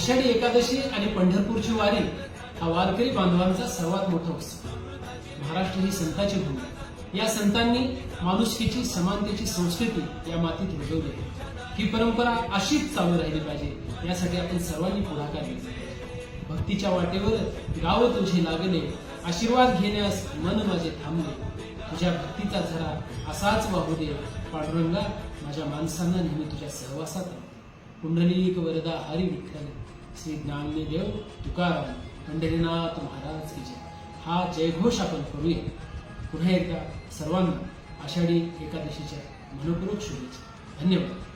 आषाढी एकादशी आणि पंढरपूरची वारी हा वारकरी बांधवांचा सर्वात मोठा उत्सव. महाराष्ट्र ही संतांची भूमी. या संतांनी माणुसकीची समानतेची संस्कृती या मातीत रुजवली ही परंपरा अशीच चालू राहिली पाहिजे यासाठी आपण सर्वांनी पुढाकार घेतला भक्तीच्या वाटेवर गाव तुझे लागले आशीर्वाद घेण्यास मन माझे थांबले. तुझ्या भक्तीचा झरा असाच वाहू दे पांडुरंगा माझ्या माणसांना नेहमी तुझ्या सहवासात पुंडलिक वरदा हरी विठ्ठल. श्री ज्ञानदेव तुकाराम पंढरीनाथ महाराज की जय। हा जयघोष आपण करूया। पुन्हा एकदा सर्वांना आषाढी एकादशीच्या मनपूर्वक शुभेच्छा। धन्यवाद।